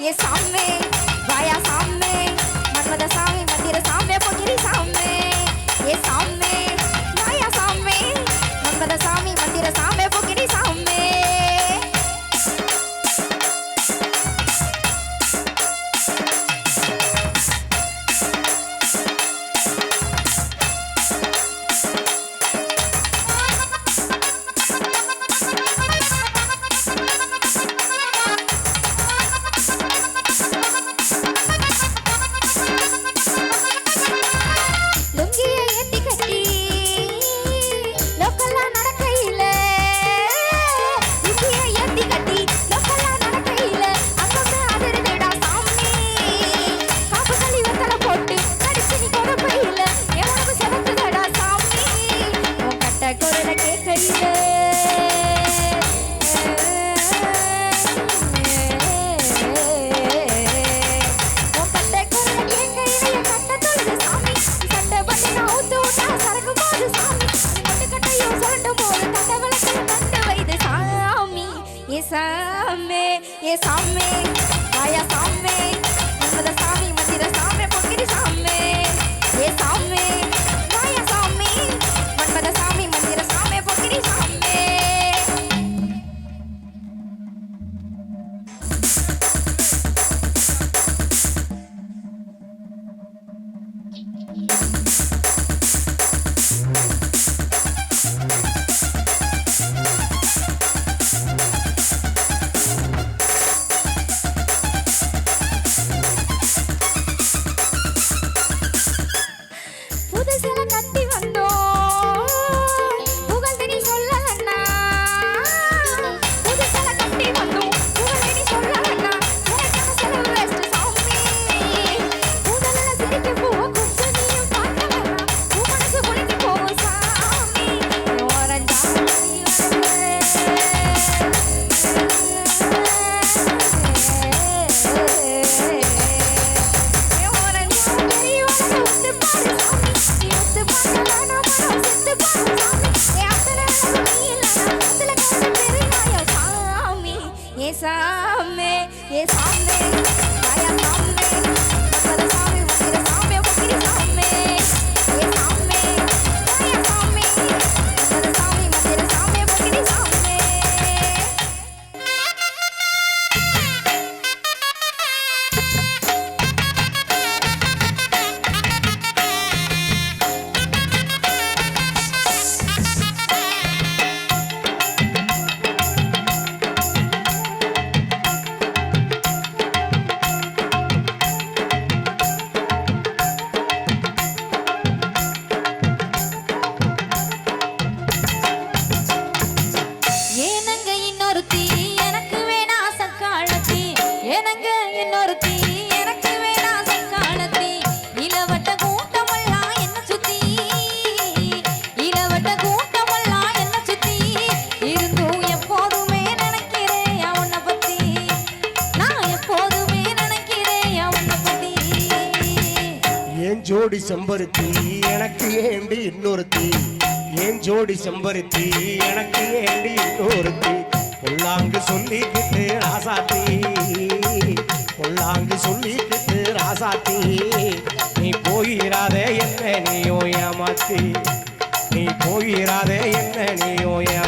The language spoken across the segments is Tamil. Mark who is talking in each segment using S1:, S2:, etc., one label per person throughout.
S1: ये सामने भाया सामने मतलब सामने। ये सामने आया सामने ये सामने आया
S2: सामने ஜோடி செம்பருத்தி எனக்கு ஏண்டி இன்னொருத்தி? ஏன் ஜோடி செம்பருத்தி எனக்கு ஏண்டி இன்னொருத்தி? பொல்லாங்கு சொல்லிக்கிட்டு ராசாத்தி. பொல்லாங்கு சொல்லிக்கிட்டு ராசாத்தி. நீ போயிராதே என்ன நீயோ ஏமாத்தி. நீ போயிராதே என்ன நீயோ ஏ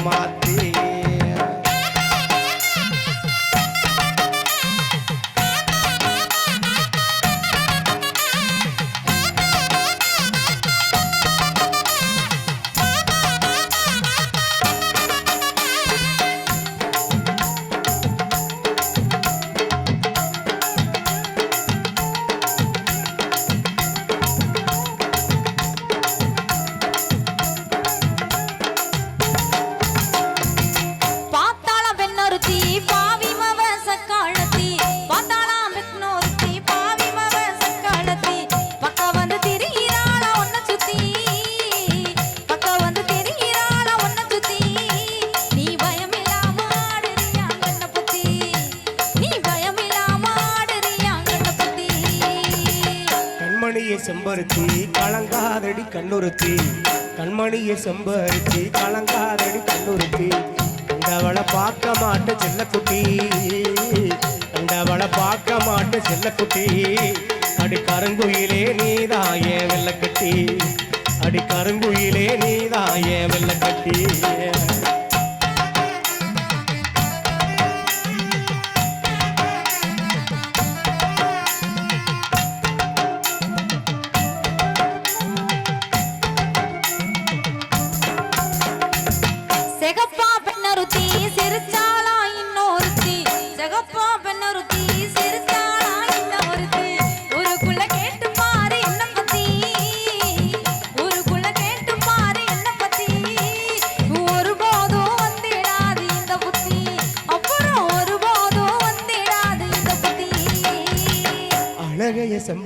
S2: செம்பருத்தி கலங்காதடி கண்ணுறுத்தி. கண்மணியை செம்பருத்தி கலங்காதடி கண்ணுறுத்தி. கண்டவளை பார்க்க மாட்ட செல்லக்குட்டி. கண்டவளை பார்க்க மாட்ட செல்லக்குட்டி. அடி கருங்குயிலே நீதாய வெள்ளக்கட்டி. அடி கருங்குயிலே நீதாய வெள்ளக்கட்டி.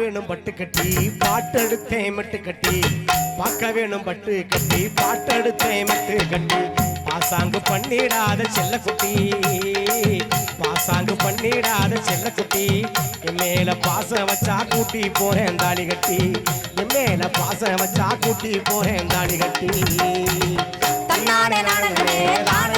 S3: வேணும் பட்டு கட்டி பாட்டெடுத்தேன் மட்டு கட்டி. பார்க்க வேணும் பட்டு கட்டி பாட்டெடுத்தேன் மட்டு கட்டி. பாசாங்கு பண்ணிடாத செல்ல குட்டி. பாசாங்கு பண்ணிடாத செல்ல குட்டி. என் மேல பாசம் வச்சா கூட்டி போறேன் தாலி கட்டி. என் மேல பாசம் வச்சா கூட்டி போறேன் தாலி கட்டி.
S2: தன்னானே நானே தானே